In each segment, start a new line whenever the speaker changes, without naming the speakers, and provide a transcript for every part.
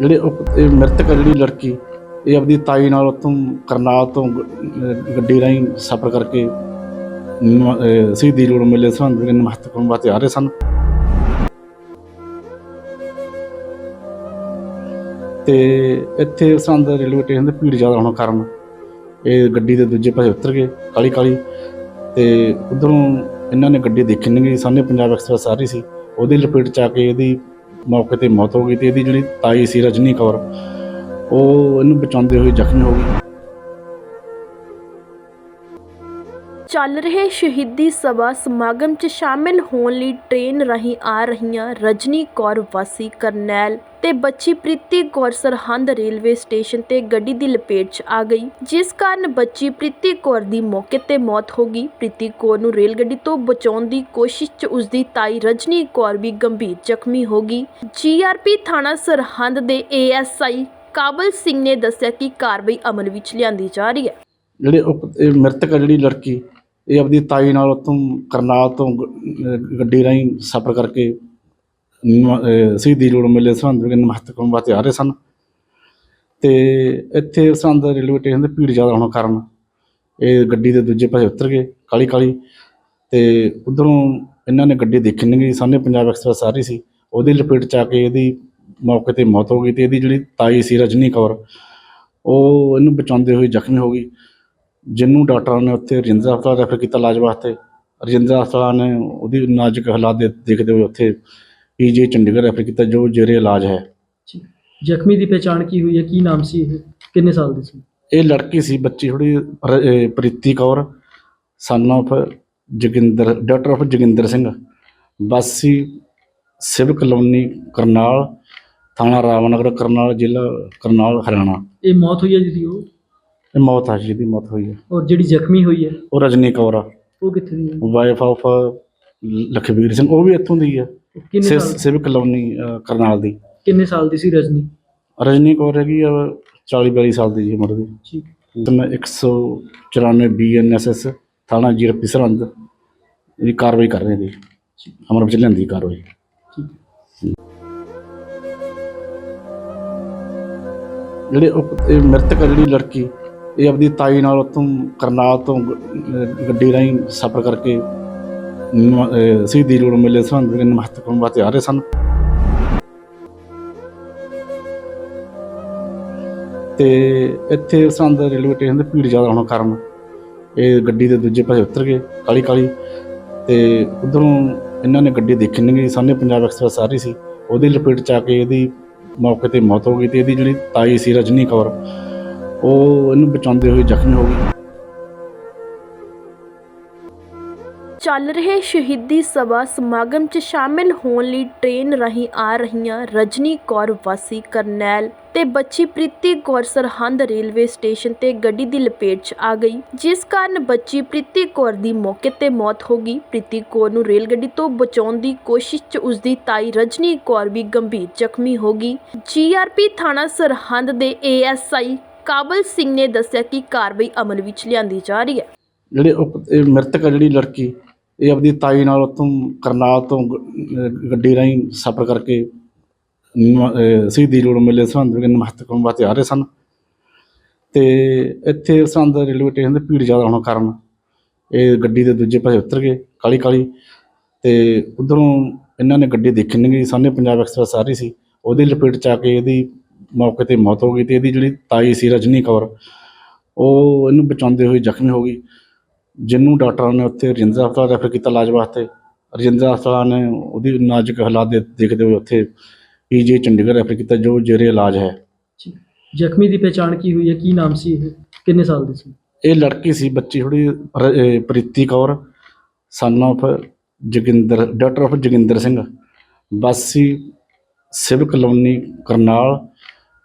ਜਿਹੜੇ ਮ੍ਰਿਤਕ ਆ ਜਿਹੜੀ ਲੜਕੀ, ਇਹ ਆਪਣੀ ਤਾਈ ਨਾਲ ਉੱਥੋਂ ਕਰਨਾਲ ਤੋਂ ਗੱਡੀ ਰਾਹੀਂ ਸਫ਼ਰ ਕਰਕੇ ਨ- ਸ਼ਹੀਦੀ ਰੋਡ ਮਿਲੇ ਸਰਹੰਦ ਦੇ ਮਹੱਤਵਪੂਰਨ ਵਾਸਤੇ ਆ ਰਹੇ ਸਨ। ਤੇ ਇੱਥੇ ਸਰਹੰਦ ਰੇਲਵੇ ਸਟੇਸ਼ਨ ਤੇ ਭੀੜ ਜ਼ਿਆਦਾ ਹੋਣ ਕਾਰਨ ਇਹ ਗੱਡੀ ਦੇ ਦੂਜੇ ਪਾਸੇ ਉਤਰ ਗਏ ਕਾਲੀ ਕਾਲੀ ਤੇ ਉਧਰੋਂ ਇਹਨਾਂ ਨੇ ਗੱਡੀ ਦੇਖੀ ਨਹੀਂ ਗਈ, ਸਾਹਮਣੇ ਪੰਜਾਬ ਐਕਸਪ੍ਰੈਸ ਆ ਰਹੀ ਸੀ। ਉਹਦੀ ਲਪੇਟ ਚ ਆ ਕੇ ਇਹਦੀ ਮੌਕੇ ਤੇ ਮੌਤ ਹੋ ਗਈ ਤੇ ਇਹਦੀ ਜਿਹੜੀ ਤਾਈ ਸੀ ਰਜਨੀ ਕੌਰ, ਉਹ ਇਹਨੂੰ ਬਚਾਉਂਦੇ ਹੋਏ ਜ਼ਖਮੀ ਹੋ ਗਈ।
ਚੱਲ ਰਹੇ ਸ਼ਹੀਦੀ ਸਭਾ ਸਮਾਗਮ 'ਚ ਸ਼ਾਮਿਲ ਹੋਣ ਲਈ ਟ੍ਰੇਨ ਰਾਹੀਂ ਆ ਰਹੀਆਂ ਰਜਨੀ ਕੌਰ, ਵਾਸੀ ਕਰਨੈਲ ਤੇ ਬੱਚੀ ਪ੍ਰੀਤੀ ਕੌਰ ਸਰਹੰਦ ਰੇਲਵੇ ਸਟੇਸ਼ਨ ਤੇ ਗੱਡੀ ਦੀ ਲਪੇਟ 'ਚ ਆ ਗਈ, ਜਿਸ ਕਾਰਨ ਬੱਚੀ ਪ੍ਰੀਤੀ ਕੌਰ ਦੀ ਮੌਕੇ ਤੇ ਮੌਤ ਹੋ ਗਈ। ਪ੍ਰੀਤੀ ਕੌਰ ਨੂੰ ਰੇਲ ਗੱਡੀ ਤੋਂ ਬਚਾਉਣ ਦੀ ਕੋਸ਼ਿਸ਼ 'ਚ ਉਸ ਦੀ ਤਾਈ ਰਜਨੀ ਕੌਰ ਵੀ ਗੰਭੀਰ ਜ਼ਖਮੀ ਹੋ ਗਈ। ਜੀਆਰਪੀ ਥਾਣਾ ਸਰਹੰਦ ਦੇ ਏਐਸਆਈ ਕਾਬਲ ਸਿੰਘ ਨੇ ਦੱਸਿਆ ਕਿ ਕਾਰਵਾਈ ਅਮਲ ਵਿੱਚ ਲਿਆਂਦੀ ਜਾ ਰਹੀ ਹੈ।
ਜਿਹੜੇ ਉਪ- ਇਹ ਮ੍ਰਿਤਕ ਆ ਜਿਹੜੀ ਲੜਕੀ ਇਹ ਆਪਣੀ ਤਾਈ ਨਾਲ ਉੱਥੋਂ ਕਰਨਾਲ ਤੋਂ ਗ- ਗੱਡੀ ਰਾਹੀਂ ਸਫ਼ਰ ਕਰਕੇ ਨ- ਅਹ ਸ਼ਹੀਦੀ ਜੋੜ ਮੇਲੇ ਸਰਹੰਦ ਨਮਸਤਕ ਮਹੱਤਵਪੂਰਨ ਵਾਸਤੇ ਆ ਰਹੇ ਸਨ। ਤੇ ਇੱਥੇ ਸਰਹੰਦ ਰੇਲਵੇ ਸਟੇਸ਼ਨ ਤੇ ਭੀੜ ਜ਼ਿਆਦਾ ਹੋਣ ਕਾਰਨ ਇਹ ਗੱਡੀ ਦੇ ਦੂਜੇ ਪਾਸੇ ਉਤਰ ਗਏ ਕਾਲੀ ਕਾਲੀ ਤੇ ਉਧਰੋਂ ਇਹਨਾਂ ਨੇ ਗੱਡੀ ਦੇਖੀ ਨਹੀਂ ਗਈ। ਸਾਹਮਣੇ ਪੰਜਾਬ ਐਕਸਪ੍ਰੈਸ ਆ ਰਹੀ ਸੀ। ਉਹਦੀ ਲਪੇਟ ਚ ਆ ਕੇ ਇਹਦੀ ਮੌਕੇ ਤੇ ਮੌਤ ਹੋ ਗਈ ਤੇ ਇਹਦੀ ਜਿਹੜੀ ਤਾਈ ਸੀ ਰਜਨੀ ਕੌਰ, ਉਹ ਇਹਨੂੰ ਬਚਾਉਂਦੇ ਹੋਏ ਜ਼ਖਮੀ ਹੋ ਗਈ। ਜਿਹਨੂੰ ਡਾਕਟਰਾਂ ਨੇ ਉੱਥੇ ਰਜਿੰਦਰਾ ਹਸਪਤਾਲ ਰੈਫਰ ਕੀਤਾ ਇਲਾਜ ਵਾਸਤੇ ਰਜਿੰਦਰਾ ਹਸਪਤਾਲ ਨੇ ਉਹਦੀ ਨਾਜ਼ੁਕ ਹਾਲਾਤ ਦੇ ਦੇਖਦੇ ਹੋਏ ਉੱਥੇ ਪੀਜੀ ਚੰਡੀਗੜ੍ਹ ਰੈਫਰ ਕੀਤਾ ਜੋ ਜੇਰੇ ਇਲਾਜ ਹੈ।
ਜ਼ਖਮੀ ਦੀ ਪਛਾਣ ਕੀ ਹੋਈ ਹੈ? ਕੀ ਨਾਮ ਸੀ ਇਹ? ਕਿੰਨੇ ਸਾਲ ਦੀ ਸੀ?
ਇਹ ਲੜਕੀ ਸੀ ਬੱਚੀ ਥੋੜੀ ਪ੍ਰੀਤੀ ਕੌਰ ਸਨ of Joginder daughter of Joginder Singh. ਵਾਸੀ ਸਿਵ ਕਲੋਨੀ ਕਰਨਾਲ ਥਾਣਾ ਰਾਮਨਗਰ ਕਰਨਾਲ ਜ਼ਿਲ੍ਹਾ ਕਰਨਾਲ ਹਰਿਆਣਾ।
ਇਹ ਮੌਤ ਹੋਈ ਹੈ ਜਿਹਦੀ ਉਹ?
ਇਹ ਮੌਤ ਆ ਜਿਹਦੀ ਮੌਤ ਹੋਈ ਹੈ।
ਔਰ ਜਿਹੜੀ ਜ਼ਖਮੀ ਹੋਈ ਹੈ?
ਉਹ ਰਜਨੀ ਕੌਰ ਆ।
ਉਹ ਕਿੱਥੇ ਦੀ ਹੈ?
ਵਾਈਫ ਆਫ ਲਖਵੀਰ ਸਿੰਘ ਉਹ ਵੀ ਇੱਥੋਂ ਦੀ ਹੈ।
ਉਹ ਕਿੰਨੇ
ਸਿਵ
ਸਾਲ
ਸਿਵ ਕਲੋਨੀ ਕਰਨਾਲ ਦੀ।
ਕਿੰਨੇ ਸਾਲ ਦੀ ਸੀ ਰਜਨੀ?
ਰਜਨੀ ਕੌਰ ਹੈਗੀ ਆ 40 42 ਸਾਲ ਦੀ ਜੀ ਉਮਰ ਦੀ।
ਠੀਕ।
ਤੇ ਮੈਂ 194 ਬੀਐਨਐਸਐਸ ਥਾਣਾ ਜੀਰਪੀ ਸਰਹੰਦ ਇਹ ਕਾਰਵਾਈ ਕਰ ਰਹੇ ਦੀ ਅਮਰ ਵਿੱਚ ਲੈਂਦੀ ਕਾਰਵਾਈ।
ਠੀਕ।
ਜਿਹੜੇ ਉਪ- ਇਹ ਮ੍ਰਿਤਕ ਆ ਜਿਹੜੀ ਲੜਕੀ ਇਹ ਆਪਣੀ ਤਾਈ ਨਾਲ ਉੱਥੋਂ ਕਰਨਾਲ ਤੋਂ ਗੱਡੀ ਰਾਹੀਂ ਸਫ਼ਰ ਕਰਕੇ ਨ- ਅਹ ਸ਼ਹੀਦੀ ਰੋਡ ਮੇਲੇ ਸਰਹੰਦ ਦੇ ਮਹੱਤਵਪੂਰਨ ਵਾਸਤੇ ਆ ਰਹੇ ਸਨ। ਤੇ ਇੱਥੇ ਸਰਹੰਦ ਰੇਲਵੇ ਸਟੇਸ਼ਨ ਤੇ ਭੀੜ ਜ਼ਿਆਦਾ ਹੋਣ ਕਾਰਨ ਇਹ ਗੱਡੀ ਦੇ ਦੂਜੇ ਪਾਸੇ ਉਤਰ ਗਏ ਕਾਲੀ ਕਾਲੀ ਤੇ ਉਧਰੋਂ ਇਹਨਾਂ ਨੇ ਗੱਡੀ ਦੇਖੀ ਨਹੀਂ ਗਈ, ਸਾਹਮਣੇ ਪੰਜਾਬ ਐਕਸਪ੍ਰੈਸ ਆ ਰਹੀ ਸੀ। ਉਹਦੀ ਲਪੇਟ ਚ ਆ ਕੇ ਇਹਦੀ ਮੌਕੇ ਤੇ ਮੌਤ ਹੋ ਗਈ ਤੇ ਇਹਦੀ ਜਿਹੜੀ ਤਾਈ ਸੀ ਰਜਨੀ ਕੌਰ ਉਹ ਇਹਨੂੰ ਬਚਾਉਂਦੇ ਹੋਏ ਜ਼ਖਮੀ ਹੋ ਗਈ
ਚੱਲ ਰਹੇ ਸ਼ਹੀਦੀ ਸਭਾ ਸਮਾਗਮ 'ਚ ਸ਼ਾਮਿਲ ਹੋਣ ਲਈ ਟ੍ਰੇਨ ਰਾਹੀਂ ਆ ਰਹੀਆਂ ਰਜਨੀ ਕੌਰ ਵਾਸੀ ਕਰਨੈਲ ਤੇ ਬੱਚੀ ਪ੍ਰੀਤੀ ਕੌਰ ਸਰਹੰਦ ਰੇਲਵੇ ਸਟੇਸ਼ਨ ਤੇ ਗੱਡੀ ਦੀ ਲਪੇਟ 'ਚ ਆ ਗਈ, ਜਿਸ ਕਾਰਨ ਬੱਚੀ ਪ੍ਰੀਤੀ ਕੌਰ ਦੀ ਮੌਕੇ ਤੇ ਮੌਤ ਹੋ ਗਈ। ਪ੍ਰੀਤੀ ਕੌਰ ਨੂੰ ਰੇਲ ਗੱਡੀ ਤੋਂ ਬਚਾਉਣ ਦੀ ਕੋਸ਼ਿਸ਼ 'ਚ ਉਸ ਦੀ ਤਾਈ ਰਜਨੀ ਕੌਰ ਵੀ ਗੰਭੀਰ ਜ਼ਖਮੀ ਹੋ ਗਈ। ਜੀਆਰਪੀ ਥਾਣਾ ਸਰਹੰਦ ਦੇ ਏਐਸਆਈ ਕਾਬਲ ਸਿੰਘ ਨੇ ਦੱਸਿਆ ਕਿ ਕਾਰਵਾਈ ਅਮਲ ਵਿੱਚ ਲਿਆਂਦੀ ਜਾ ਰਹੀ ਹੈ।
ਜਿਹੜੇ ਉਪ- ਇਹ ਮ੍ਰਿਤਕ ਆ ਜਿਹੜੀ ਲੜਕੀ, ਇਹ ਆਪਣੀ ਤਾਈ ਨਾਲ ਉੱਥੋਂ ਕਰਨਾਲ ਤੋਂ ਗ- ਗੱਡੀ ਰਾਹੀਂ ਸਫ਼ਰ ਕਰਕੇ ਨ- ਅਹ ਸ਼ਹੀਦੀ ਰੋਡ ਮੇਲੇ ਸਰਹੰਦ ਦੇ ਮਹੱਤਵਪੂਰਨ ਵਾਸਤੇ ਆ ਰਹੇ ਸਨ। ਤੇ ਇੱਥੇ ਸਰਹੰਦ ਰੇਲਵੇ ਸਟੇਸ਼ਨ ਤੇ ਭੀੜ ਜ਼ਿਆਦਾ ਹੋਣ ਕਾਰਨ ਇਹ ਗੱਡੀ ਦੇ ਦੂਜੇ ਪਾਸੇ ਉਤਰ ਗਏ ਕਾਲੀ ਕਾਲੀ ਤੇ ਉਧਰੋਂ ਇਹਨਾਂ ਨੇ ਗੱਡੀ ਦੇਖੀ ਨਹੀਂ ਗਈ, ਸਾਹਮਣੇ ਪੰਜਾਬ ਐਕਸਪ੍ਰੈਸ ਆ ਰਹੀ ਸੀ, ਉਹਦੀ ਲਪੇਟ ਚ ਆ ਕੇ ਇਹਦੀ ਮੌਕੇ ਤੇ ਮੌਤ ਹੋ ਗਈ ਤੇ ਇਹਦੀ ਜਿਹੜੀ ਤਾਈ ਸੀ ਰਜਨੀ ਕੌਰ ਉਹ ਇਹਨੂੰ ਬਚਾਉਂਦੇ ਹੋਏ ਜ਼ਖਮੀ ਹੋ ਗਈ ਜਿਹਨੂੰ ਡਾਕਟਰਾਂ ਨੇ ਉੱਥੇ ਰਜਿੰਦਰਾ ਹਸਪਤਾਲ ਰੈਫਰ ਕੀਤਾ ਇਲਾਜ ਵਾਸਤੇ। ਰਜਿੰਦਰਾ ਹਸਪਤਾਲ ਨੇ ਉਹਦੀ ਨਾਜ਼ੁਕ ਹਾਲਾਤ ਦੇ ਦੇਖਦੇ ਹੋਏ ਉੱਥੇ ਪੀਜੀ ਚੰਡੀਗੜ੍ਹ ਰੈਫਰ ਕੀਤਾ ਜੋ ਜੇਰੇ ਇਲਾਜ ਹੈ।
ਜ਼ਖਮੀ ਦੀ ਪਛਾਣ ਕੀ ਹੋਈ ਹੈ? ਕੀ ਨਾਮ ਸੀ ਇਹ? ਕਿੰਨੇ ਸਾਲ ਦੀ ਸੀ?
ਇਹ ਲੜਕੀ ਸੀ ਬੱਚੀ ਥੋੜੀ ਪ੍ਰੀਤੀ ਕੌਰ ਸਨ of Joginder daughter of Joginder Singh ਵਾਸੀ ਸਿਵ ਕਲੋਨੀ ਕਰਨਾਲ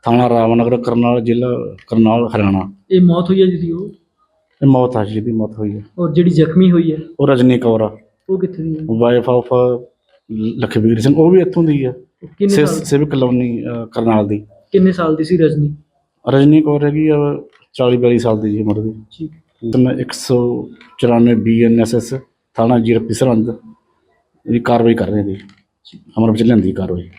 ਥਾਣਾ ਰਾਮਨਗਰ ਕਰਨਾਲ ਜ਼ਿਲ੍ਹਾ ਕਰਨਾਲ ਹਰਿਆਣਾ।
ਇਹ ਮੌਤ ਹੋਈ ਹੈ ਜਿਹਦੀ ਉਹ?
ਇਹ ਮੌਤ ਆ ਜਿਹਦੀ ਮੌਤ ਹੋਈ ਹੈ।
ਔਰ ਜਿਹੜੀ ਜ਼ਖਮੀ ਹੋਈ ਹੈ?
ਉਹ ਰਜਨੀ ਕੌਰ ਆ।
ਉਹ ਕਿੱਥੇ ਦੀ ਹੈ?
ਵਾਈਫ ਆਫ ਲਖਵੀਰ ਸਿੰਘ ਉਹ ਵੀ ਇੱਥੋਂ ਦੀ ਹੈ।
ਉਹ ਕਿੰਨੇ
ਸਿਵ
ਸਾਲ
ਕਲੋਨੀ ਕਰਨਾਲ ਦੀ।
ਕਿੰਨੇ ਸਾਲ ਦੀ ਸੀ ਰਜਨੀ?
ਰਜਨੀ ਕੌਰ ਹੈਗੀ ਆ 40 42 ਸਾਲ ਦੀ ਜੀ ਉਮਰ ਦੀ।
ਠੀਕ।
ਤੇ ਮੈਂ 194 ਬੀਐਨਐਸਐਸ ਥਾਣਾ ਜੀਰਪੀ ਸਰਹੰਦ ਇਹ ਕਾਰਵਾਈ ਕਰ ਰਹੇ ਦੀ ਅਮਰ ਵਿੱਚ ਲਿਆਂਦੀ ਕਾਰਵਾਈ।